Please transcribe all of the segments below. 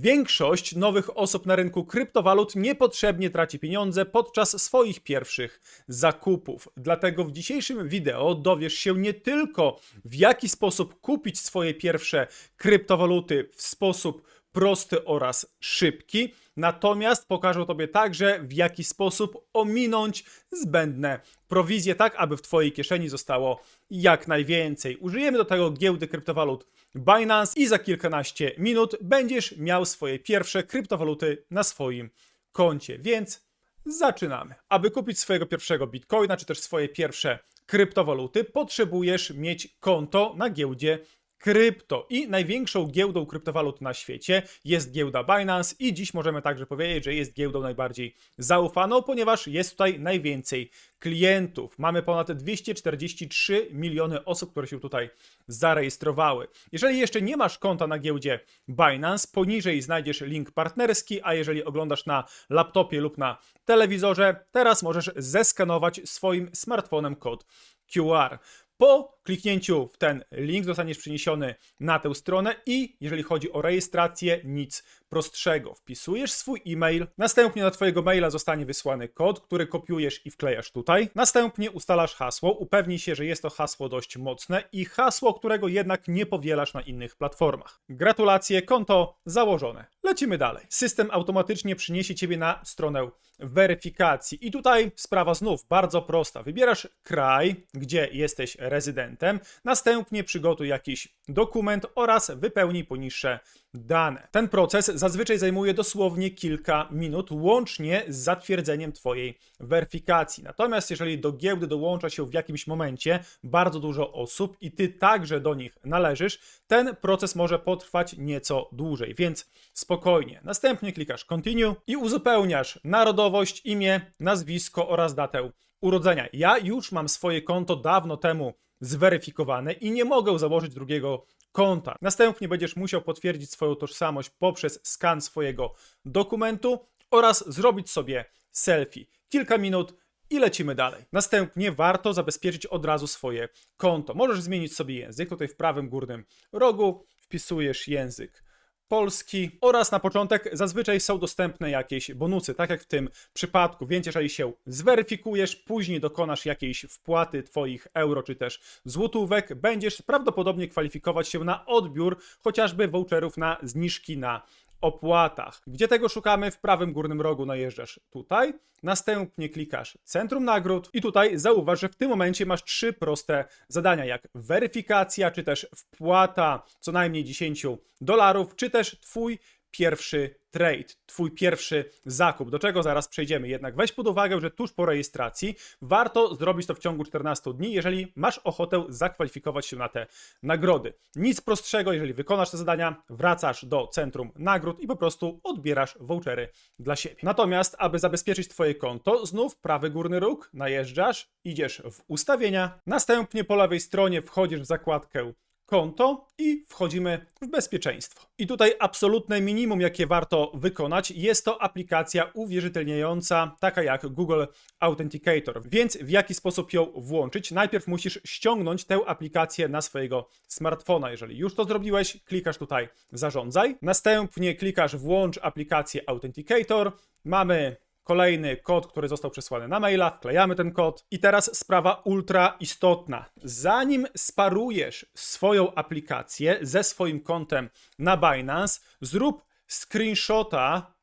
Większość nowych osób na rynku kryptowalut niepotrzebnie traci pieniądze podczas swoich pierwszych zakupów. Dlatego w dzisiejszym wideo dowiesz się nie tylko w jaki sposób kupić swoje pierwsze kryptowaluty w sposób prosty oraz szybki, natomiast pokażę Tobie także w jaki sposób ominąć zbędne prowizje, tak aby w Twojej kieszeni zostało jak najwięcej. Użyjemy do tego giełdy kryptowalut Binance i za kilkanaście minut będziesz miał swoje pierwsze kryptowaluty na swoim koncie, więc zaczynamy. Aby kupić swojego pierwszego bitcoina, czy też swoje pierwsze kryptowaluty, potrzebujesz mieć konto na giełdzie krypto. I największą giełdą kryptowalut na świecie jest giełda Binance i dziś możemy także powiedzieć, że jest giełdą najbardziej zaufaną, ponieważ jest tutaj najwięcej klientów. Mamy ponad 243 miliony osób, które się tutaj zarejestrowały. Jeżeli jeszcze nie masz konta na giełdzie Binance, poniżej znajdziesz link partnerski, a jeżeli oglądasz na laptopie lub na telewizorze, teraz możesz zeskanować swoim smartfonem kod QR. Po kliknięciu w ten link zostaniesz przeniesiony na tę stronę i jeżeli chodzi o rejestrację, nic prostszego. Wpisujesz swój e-mail, następnie na Twojego maila zostanie wysłany kod, który kopiujesz i wklejasz tutaj. Następnie ustalasz hasło, upewnij się, że jest to hasło dość mocne i hasło, którego jednak nie powielasz na innych platformach. Gratulacje, konto założone. Lecimy dalej. System automatycznie przyniesie Ciebie na stronę weryfikacji. I tutaj sprawa znów bardzo prosta. Wybierasz kraj, gdzie jesteś rezydentem, następnie przygotuj jakiś dokument oraz wypełnij poniższe dane. Ten proces zazwyczaj zajmuje dosłownie kilka minut, łącznie z zatwierdzeniem Twojej weryfikacji. Natomiast jeżeli do giełdy dołącza się w jakimś momencie bardzo dużo osób i Ty także do nich należysz, ten proces może potrwać nieco dłużej, więc spokojnie. Następnie klikasz Continue i uzupełniasz narodowość, imię, nazwisko oraz datę urodzenia. Ja już mam swoje konto dawno temu zweryfikowane i nie mogę założyć drugiego konta. Następnie będziesz musiał potwierdzić swoją tożsamość poprzez skan swojego dokumentu oraz zrobić sobie selfie. Kilka minut i lecimy dalej. Następnie warto zabezpieczyć od razu swoje konto. Możesz zmienić sobie język. Tutaj w prawym górnym rogu wpisujesz język polski oraz na początek zazwyczaj są dostępne jakieś bonusy, tak jak w tym przypadku, więc jeżeli się zweryfikujesz, później dokonasz jakiejś wpłaty Twoich euro czy też złotówek, będziesz prawdopodobnie kwalifikować się na odbiór chociażby voucherów na zniżki na opłatach. Gdzie tego szukamy? W prawym górnym rogu najeżdżasz tutaj, następnie klikasz Centrum Nagród i tutaj zauważ, że w tym momencie masz trzy proste zadania, jak weryfikacja, czy też wpłata co najmniej 10 dolarów, czy też Twój pierwszy trade, twój pierwszy zakup, do czego zaraz przejdziemy. Jednak weź pod uwagę, że tuż po rejestracji warto zrobić to w ciągu 14 dni, jeżeli masz ochotę zakwalifikować się na te nagrody. Nic prostszego, jeżeli wykonasz te zadania, wracasz do centrum nagród i po prostu odbierasz vouchery dla siebie. Natomiast, aby zabezpieczyć twoje konto, znów prawy górny róg, najeżdżasz, idziesz w ustawienia, następnie po lewej stronie wchodzisz w zakładkę konto i wchodzimy w bezpieczeństwo. I tutaj absolutne minimum, jakie warto wykonać, jest to aplikacja uwierzytelniająca, taka jak Google Authenticator. Więc w jaki sposób ją włączyć? Najpierw musisz ściągnąć tę aplikację na swojego smartfona. Jeżeli już to zrobiłeś, klikasz tutaj zarządzaj. Następnie klikasz włącz aplikację Authenticator. Mamy Kolejny kod, który został przesłany na maila, wklejamy ten kod. I teraz sprawa ultra istotna. Zanim sparujesz swoją aplikację ze swoim kontem na Binance, zrób screenshota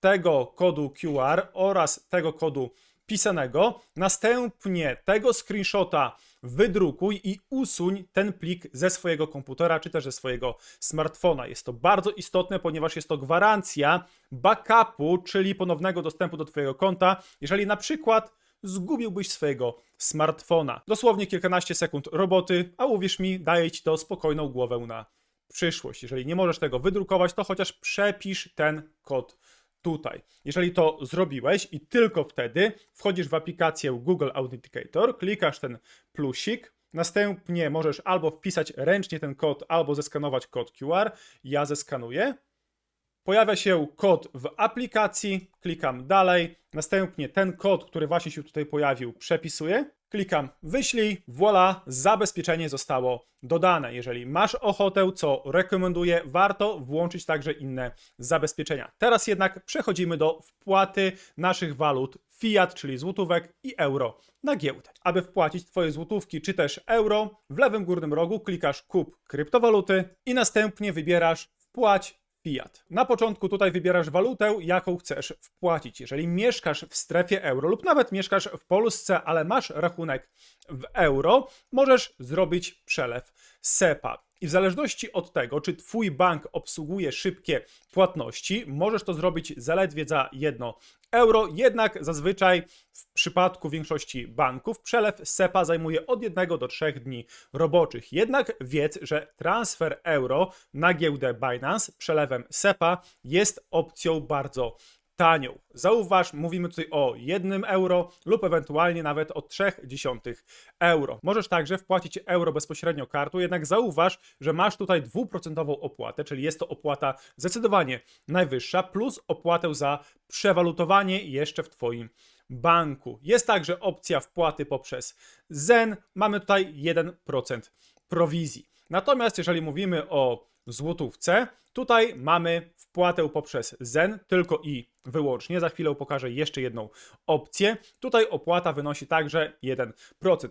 tego kodu QR oraz tego kodu pisanego. Następnie tego screenshota wydrukuj i usuń ten plik ze swojego komputera czy też ze swojego smartfona. Jest to bardzo istotne, ponieważ jest to gwarancja backupu, czyli ponownego dostępu do Twojego konta, jeżeli na przykład zgubiłbyś swojego smartfona. Dosłownie kilkanaście sekund roboty, a uwierz mi, daje Ci to spokojną głowę na przyszłość. Jeżeli nie możesz tego wydrukować, to chociaż przepisz ten kod tutaj. Jeżeli to zrobiłeś i tylko wtedy wchodzisz w aplikację Google Authenticator, klikasz ten plusik, następnie możesz albo wpisać ręcznie ten kod, albo zeskanować kod QR. Ja zeskanuję. Pojawia się kod w aplikacji, klikam dalej, następnie ten kod, który właśnie się tutaj pojawił, przepisuję Klikam wyślij, voila, zabezpieczenie zostało dodane. Jeżeli masz ochotę, co rekomenduję, warto włączyć także inne zabezpieczenia. Teraz jednak przechodzimy do wpłaty naszych walut fiat, czyli złotówek i euro na giełdę. Aby wpłacić Twoje złotówki czy też euro, w lewym górnym rogu klikasz kup kryptowaluty i następnie wybierasz wpłać fiat. Na początku tutaj wybierasz walutę, jaką chcesz wpłacić. Jeżeli mieszkasz w strefie euro lub nawet mieszkasz w Polsce, ale masz rachunek w euro, możesz zrobić przelew SEPA. I w zależności od tego, czy Twój bank obsługuje szybkie płatności, możesz to zrobić zaledwie za jedno euro, jednak zazwyczaj w przypadku większości banków przelew SEPA zajmuje od 1 do 3 dni roboczych. Jednak wiedz, że transfer euro na giełdę Binance przelewem SEPA jest opcją bardzo tanią. Zauważ, mówimy tutaj o 1 euro lub ewentualnie nawet o 0,3 euro. Możesz także wpłacić euro bezpośrednio kartą, jednak zauważ, że masz tutaj dwuprocentową opłatę, czyli jest to opłata zdecydowanie najwyższa, plus opłatę za przewalutowanie jeszcze w Twoim banku. Jest także opcja wpłaty poprzez ZEN. Mamy tutaj 1% prowizji. Natomiast jeżeli mówimy o złotówce, tutaj mamy wpłatę poprzez ZEN tylko i wyłącznie. Za chwilę pokażę jeszcze jedną opcję. Tutaj opłata wynosi także 1%.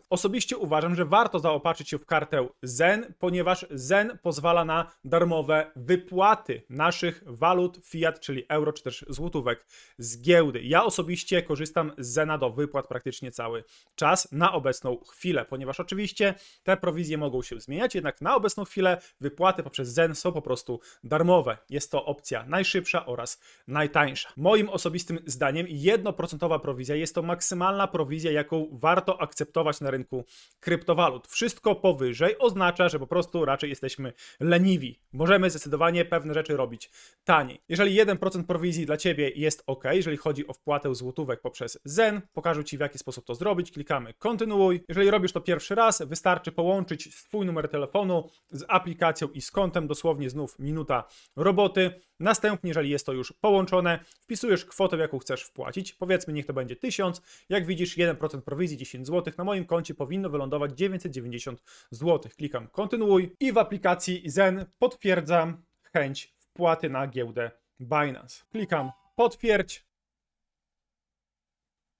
Osobiście uważam, że warto zaopatrzyć się w kartę ZEN, ponieważ ZEN pozwala na darmowe wypłaty naszych walut fiat, czyli euro czy też złotówek z giełdy. Ja osobiście korzystam z ZENa do wypłat praktycznie cały czas na obecną chwilę, ponieważ oczywiście te prowizje mogą się zmieniać, jednak na obecną chwilę wypłaty poprzez ZEN są po prostu darmowe. Jest to opcja najszybsza oraz najtańsza. Moim osobistym zdaniem 1% prowizja jest to maksymalna prowizja, jaką warto akceptować na rynku kryptowalut. Wszystko powyżej oznacza, że po prostu raczej jesteśmy leniwi. Możemy zdecydowanie pewne rzeczy robić taniej. Jeżeli 1% prowizji dla Ciebie jest ok, jeżeli chodzi o wpłatę złotówek poprzez Zen, pokażę Ci w jaki sposób to zrobić. Klikamy kontynuuj. Jeżeli robisz to pierwszy raz, wystarczy połączyć swój numer telefonu z aplikacją i z kontem, dosłownie znów minuta roboty. Następnie, jeżeli jest to już połączone, wpisujesz kwotę, jaką chcesz wpłacić. Powiedzmy, niech to będzie 1000. Jak widzisz, 1% prowizji 10 zł. Na moim koncie powinno wylądować 990 zł. Klikam kontynuuj i w aplikacji Zen potwierdzam chęć wpłaty na giełdę Binance. Klikam potwierdź.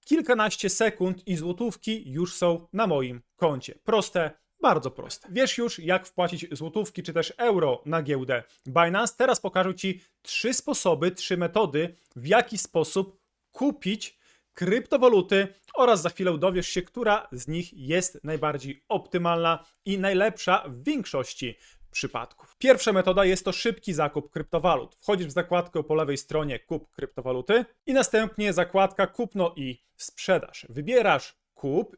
Kilkanaście sekund i złotówki już są na moim koncie. Proste, bardzo proste. Wiesz już, jak wpłacić złotówki czy też euro na giełdę Binance. Teraz pokażę Ci trzy sposoby, trzy metody, w jaki sposób kupić kryptowaluty oraz za chwilę dowiesz się, która z nich jest najbardziej optymalna i najlepsza w większości przypadków. Pierwsza metoda jest to szybki zakup kryptowalut. Wchodzisz w zakładkę po lewej stronie kup kryptowaluty i następnie zakładka kupno i sprzedaż. Wybierasz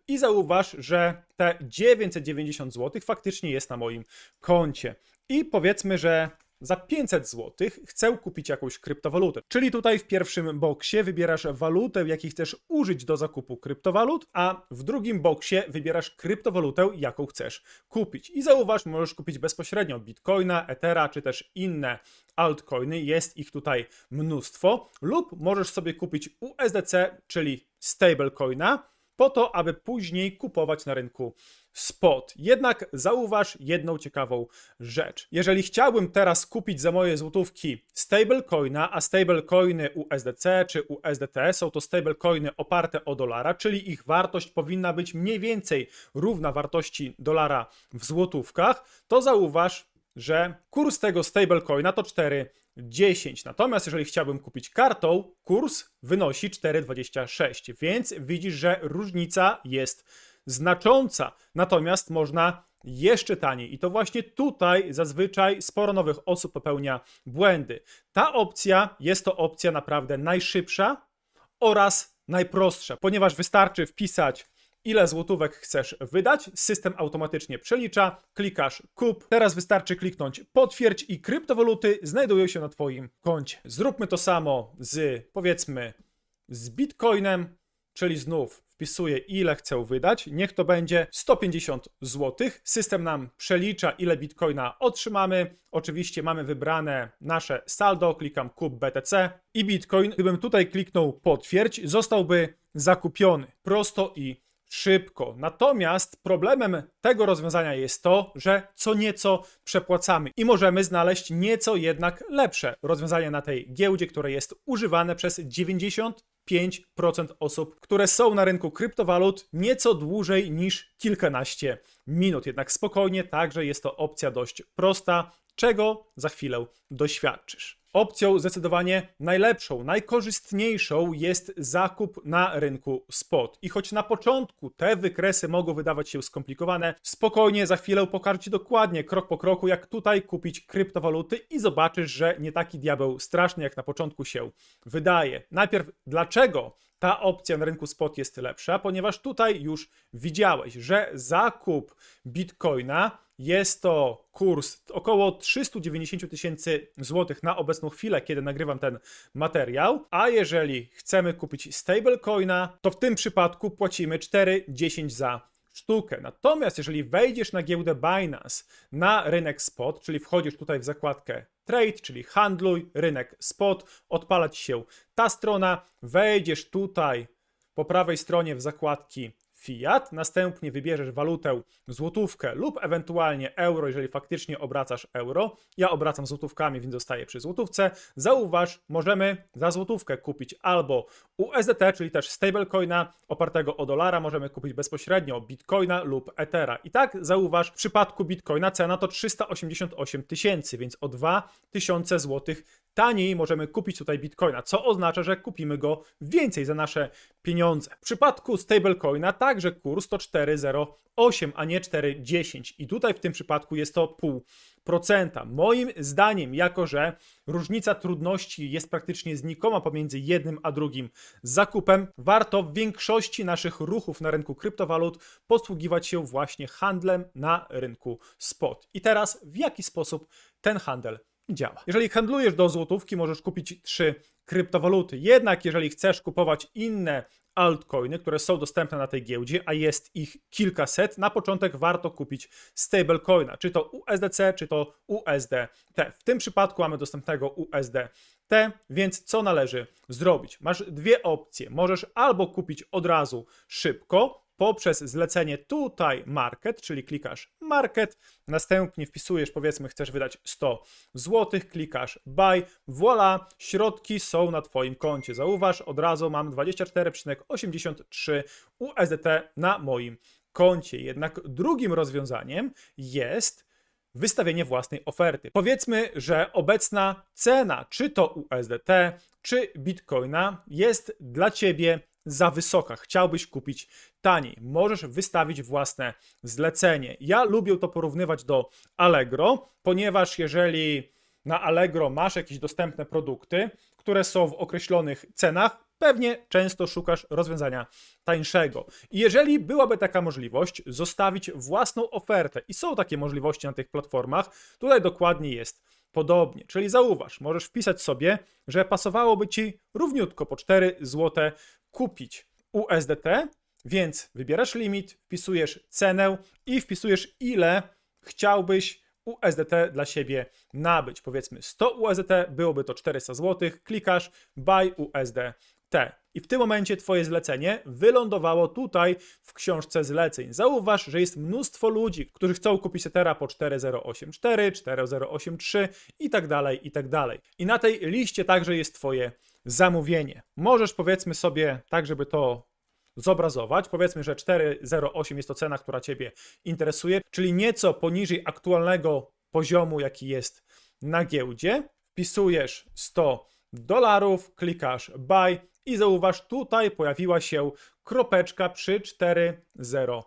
i zauważ, że te 990 zł faktycznie jest na moim koncie. I powiedzmy, że za 500 zł chcę kupić jakąś kryptowalutę. Czyli tutaj w pierwszym boksie wybierasz walutę, jakiej chcesz użyć do zakupu kryptowalut, a w drugim boksie wybierasz kryptowalutę, jaką chcesz kupić. I zauważ, możesz kupić bezpośrednio Bitcoina, Ethera czy też inne altcoiny, jest ich tutaj mnóstwo, lub możesz sobie kupić USDC, czyli stablecoina, po to, aby później kupować na rynku spot. Jednak zauważ jedną ciekawą rzecz. Jeżeli chciałbym teraz kupić za moje złotówki stablecoina, a stablecoiny USDC czy USDT są to stablecoiny oparte o dolara, czyli ich wartość powinna być mniej więcej równa wartości dolara w złotówkach, to zauważ, że kurs tego stablecoina to 4,10. Natomiast jeżeli chciałbym kupić kartą, kurs wynosi 4,26, więc widzisz, że różnica jest znacząca. Natomiast można jeszcze taniej. I to właśnie tutaj zazwyczaj sporo nowych osób popełnia błędy. Ta opcja jest to opcja naprawdę najszybsza oraz najprostsza, ponieważ wystarczy wpisać ile złotówek chcesz wydać, system automatycznie przelicza, klikasz kup, teraz wystarczy kliknąć potwierdź i kryptowaluty znajdują się na Twoim koncie. Zróbmy to samo z powiedzmy z Bitcoinem, czyli znów wpisuję ile chcę wydać, niech to będzie 150 zł. System nam przelicza ile Bitcoina otrzymamy. Oczywiście mamy wybrane nasze saldo, klikam kup BTC i Bitcoin, gdybym tutaj kliknął potwierdź, zostałby zakupiony prosto i szybko. Natomiast problemem tego rozwiązania jest to, że co nieco przepłacamy i możemy znaleźć nieco jednak lepsze rozwiązanie na tej giełdzie, które jest używane przez 90 5% osób, które są na rynku kryptowalut nieco dłużej niż kilkanaście minut. Jednak spokojnie, także jest to opcja dość prosta, czego za chwilę doświadczysz. Opcją zdecydowanie najlepszą, najkorzystniejszą jest zakup na rynku spot. I choć na początku te wykresy mogą wydawać się skomplikowane, spokojnie za chwilę pokażę Ci dokładnie, krok po kroku, jak tutaj kupić kryptowaluty i zobaczysz, że nie taki diabeł straszny, jak na początku się wydaje. Najpierw, dlaczego ta opcja na rynku spot jest lepsza? Ponieważ tutaj już widziałeś, że zakup bitcoina jest to kurs około 390 tysięcy złotych na obecną chwilę, kiedy nagrywam ten materiał. A jeżeli chcemy kupić stablecoina, to w tym przypadku płacimy 4,10 za sztukę. Natomiast jeżeli wejdziesz na giełdę Binance na rynek spot, czyli wchodzisz tutaj w zakładkę trade, czyli handluj, rynek spot, odpala ci się ta strona, wejdziesz tutaj po prawej stronie w zakładki fiat, następnie wybierzesz walutę złotówkę lub ewentualnie euro, jeżeli faktycznie obracasz euro. Ja obracam złotówkami, więc zostaję przy złotówce. Zauważ, możemy za złotówkę kupić albo USDT, czyli też stablecoina opartego o dolara, możemy kupić bezpośrednio bitcoina lub ethera. I tak zauważ, w przypadku bitcoina cena to 388 tysięcy, więc o 2000 złotych taniej możemy kupić tutaj bitcoina, co oznacza, że kupimy go więcej za nasze pieniądze. W przypadku stablecoina także kurs to 4,08, a nie 4,10 i tutaj w tym przypadku jest to pół procenta. Moim zdaniem, jako że różnica trudności jest praktycznie znikoma pomiędzy jednym a drugim zakupem, warto w większości naszych ruchów na rynku kryptowalut posługiwać się właśnie handlem na rynku spot. I teraz w jaki sposób ten handel działa. Jeżeli handlujesz do złotówki, możesz kupić trzy kryptowaluty. Jednak jeżeli chcesz kupować inne altcoiny, które są dostępne na tej giełdzie, a jest ich kilkaset, na początek warto kupić stablecoina, czy to USDC, czy to USDT. W tym przypadku mamy dostępnego USDT, więc co należy zrobić? Masz dwie opcje. Możesz albo kupić od razu szybko, poprzez zlecenie tutaj market, czyli klikasz market, następnie wpisujesz, powiedzmy, chcesz wydać 100 zł, klikasz buy, voila, środki są na Twoim koncie. Zauważ, od razu mam 24,83 USDT na moim koncie. Jednak drugim rozwiązaniem jest wystawienie własnej oferty. Powiedzmy, że obecna cena, czy to USDT, czy Bitcoina, jest dla Ciebie za wysoka, chciałbyś kupić taniej, możesz wystawić własne zlecenie. Ja lubię to porównywać do Allegro, ponieważ jeżeli na Allegro masz jakieś dostępne produkty, które są w określonych cenach, pewnie często szukasz rozwiązania tańszego. I jeżeli byłaby taka możliwość, zostawić własną ofertę, i są takie możliwości na tych platformach, tutaj dokładnie jest podobnie. Czyli zauważ, możesz wpisać sobie, że pasowałoby ci równiutko po 4 zł kupić USDT, więc wybierasz limit, wpisujesz cenę i wpisujesz ile chciałbyś USDT dla siebie nabyć. Powiedzmy 100 USDT, byłoby to 400 zł, klikasz buy USDT. I w tym momencie Twoje zlecenie wylądowało tutaj w książce zleceń. Zauważ, że jest mnóstwo ludzi, którzy chcą kupić Ethera po 4084, 4083 i tak dalej, i tak dalej. I na tej liście także jest Twoje zamówienie. Możesz powiedzmy sobie, tak żeby to zobrazować, powiedzmy, że 4,08 jest to cena, która Ciebie interesuje, czyli nieco poniżej aktualnego poziomu, jaki jest na giełdzie. Wpisujesz 100 dolarów, klikasz buy i zauważ, tutaj pojawiła się kropeczka przy 4,08.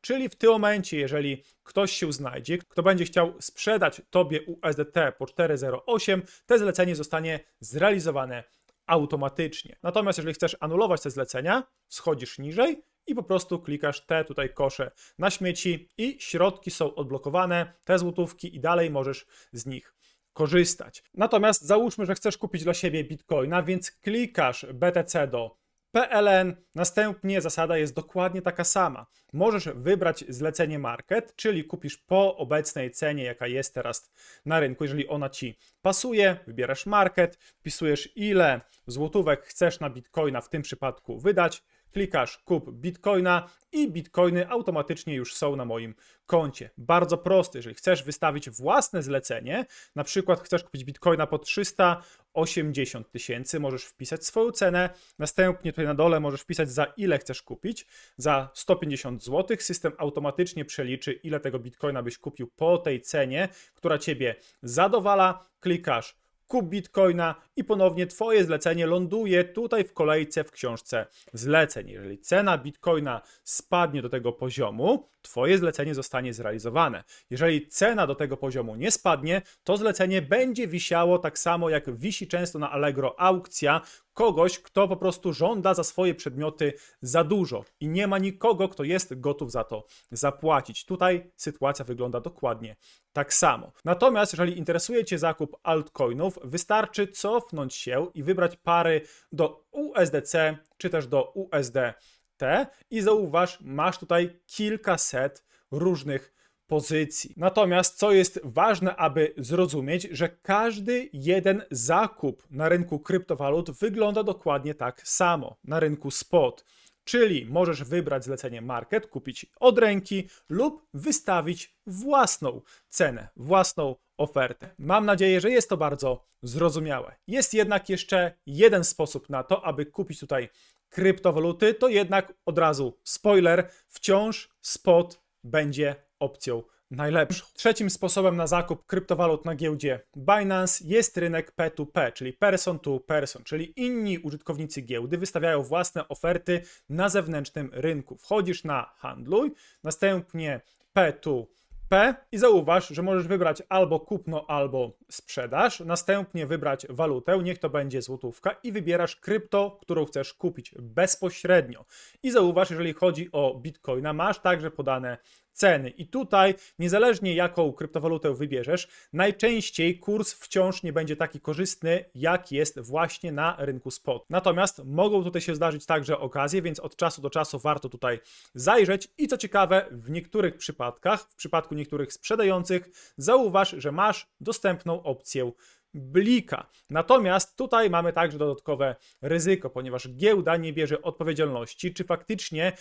Czyli w tym momencie, jeżeli ktoś się znajdzie, kto będzie chciał sprzedać tobie USDT po 4,08, te zlecenie zostanie zrealizowane automatycznie. Natomiast jeżeli chcesz anulować te zlecenia, schodzisz niżej i po prostu klikasz te tutaj kosze na śmieci i środki są odblokowane, te złotówki i dalej możesz z nich korzystać. Natomiast załóżmy, że chcesz kupić dla siebie bitcoina, więc klikasz BTC do PLN, następnie zasada jest dokładnie taka sama. Możesz wybrać zlecenie market, czyli kupisz po obecnej cenie, jaka jest teraz na rynku. Jeżeli ona ci pasuje, wybierasz market, wpisujesz ile złotówek chcesz na bitcoina w tym przypadku wydać, klikasz kup bitcoina i bitcoiny automatycznie już są na moim koncie. Bardzo prosty, jeżeli chcesz wystawić własne zlecenie, na przykład chcesz kupić bitcoina po 380 tysięcy, możesz wpisać swoją cenę, następnie tutaj na dole możesz wpisać za ile chcesz kupić, za 150 zł, system automatycznie przeliczy ile tego bitcoina byś kupił po tej cenie, która ciebie zadowala, klikasz kup bitcoina i ponownie Twoje zlecenie ląduje tutaj w kolejce w książce zleceń. Jeżeli cena bitcoina spadnie do tego poziomu, Twoje zlecenie zostanie zrealizowane. Jeżeli cena do tego poziomu nie spadnie, to zlecenie będzie wisiało tak samo jak wisi często na Allegro aukcja kogoś, kto po prostu żąda za swoje przedmioty za dużo i nie ma nikogo, kto jest gotów za to zapłacić. Tutaj sytuacja wygląda dokładnie tak samo. Natomiast jeżeli interesuje Cię zakup altcoinów, wystarczy cofnąć się i wybrać pary do USDC czy też do USDT i zauważ, masz tutaj kilkaset różnych pozycji. Natomiast co jest ważne, aby zrozumieć, że każdy jeden zakup na rynku kryptowalut wygląda dokładnie tak samo na rynku spot. Czyli możesz wybrać zlecenie market, kupić od ręki lub wystawić własną cenę, własną ofertę. Mam nadzieję, że jest to bardzo zrozumiałe. Jest jednak jeszcze jeden sposób na to, aby kupić tutaj kryptowaluty, to jednak od razu spoiler, wciąż spot będzie opcją najlepszą. Trzecim sposobem na zakup kryptowalut na giełdzie Binance jest rynek P2P, czyli person to person, czyli inni użytkownicy giełdy wystawiają własne oferty na zewnętrznym rynku. Wchodzisz na handluj, następnie P2 P i zauważ, że możesz wybrać albo kupno, albo sprzedaż, następnie wybrać walutę, niech to będzie złotówka i wybierasz krypto, którą chcesz kupić bezpośrednio. I zauważ, jeżeli chodzi o Bitcoina, masz także podane ceny. I tutaj, niezależnie jaką kryptowalutę wybierzesz, najczęściej kurs wciąż nie będzie taki korzystny, jak jest właśnie na rynku spot. Natomiast mogą tutaj się zdarzyć także okazje, więc od czasu do czasu warto tutaj zajrzeć. I co ciekawe, w niektórych przypadkach, w przypadku niektórych sprzedających, zauważ, że masz dostępną opcję blika. Natomiast tutaj mamy także dodatkowe ryzyko, ponieważ giełda nie bierze odpowiedzialności, czy faktycznie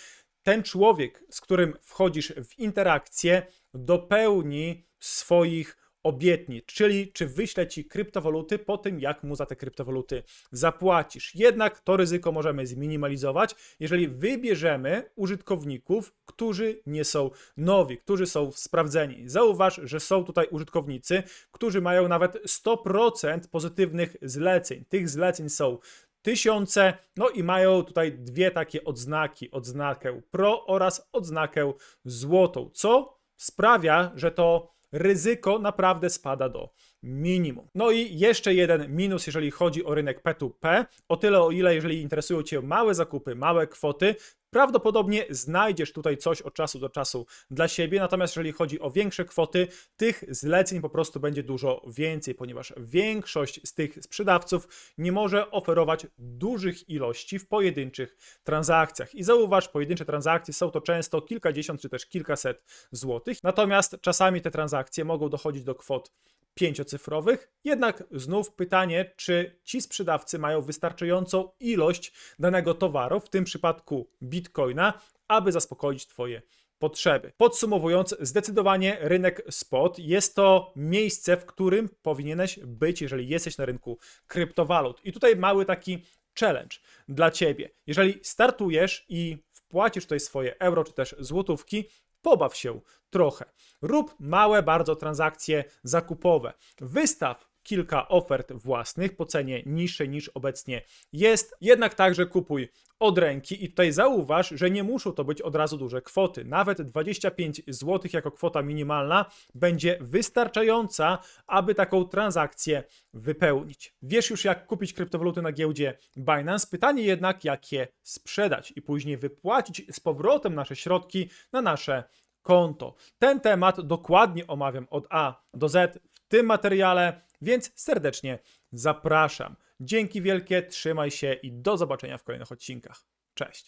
ten człowiek, z którym wchodzisz w interakcję, dopełni swoich obietnic, czyli czy wyśle ci kryptowaluty po tym, jak mu za te kryptowaluty zapłacisz. Jednak to ryzyko możemy zminimalizować, jeżeli wybierzemy użytkowników, którzy nie są nowi, którzy są sprawdzeni. Zauważ, że są tutaj użytkownicy, którzy mają nawet 100% pozytywnych zleceń. Tych zleceń są tysiące, no i mają tutaj dwie takie odznaki, odznakę pro oraz odznakę złotą, co sprawia, że to ryzyko naprawdę spada do minimum. No i jeszcze jeden minus, jeżeli chodzi o rynek P2P, o tyle o ile, jeżeli interesują Cię małe zakupy, małe kwoty, prawdopodobnie znajdziesz tutaj coś od czasu do czasu dla siebie, natomiast jeżeli chodzi o większe kwoty, tych zleceń po prostu będzie dużo więcej, ponieważ większość z tych sprzedawców nie może oferować dużych ilości w pojedynczych transakcjach. I zauważ, pojedyncze transakcje są to często kilkadziesiąt czy też kilkaset złotych, natomiast czasami te transakcje mogą dochodzić do kwot pięciocyfrowych. Jednak znów pytanie, czy ci sprzedawcy mają wystarczającą ilość danego towaru, w tym przypadku bitcoina, aby zaspokoić Twoje potrzeby. Podsumowując, zdecydowanie rynek spot jest to miejsce, w którym powinieneś być, jeżeli jesteś na rynku kryptowalut. I tutaj mały taki challenge dla Ciebie. Jeżeli startujesz i wpłacisz tutaj swoje euro czy też złotówki, pobaw się trochę. Rób małe bardzo transakcje zakupowe. Wystaw kilka ofert własnych po cenie niższej niż obecnie jest, jednak także kupuj od ręki i tutaj zauważ, że nie muszą to być od razu duże kwoty. Nawet 25 zł jako kwota minimalna będzie wystarczająca, aby taką transakcję wypełnić. Wiesz już jak kupić kryptowaluty na giełdzie Binance, pytanie jednak jak je sprzedać i później wypłacić z powrotem nasze środki na nasze konto. Ten temat dokładnie omawiam od A do Z w tym materiale, więc serdecznie zapraszam. Dzięki wielkie, trzymaj się i do zobaczenia w kolejnych odcinkach. Cześć.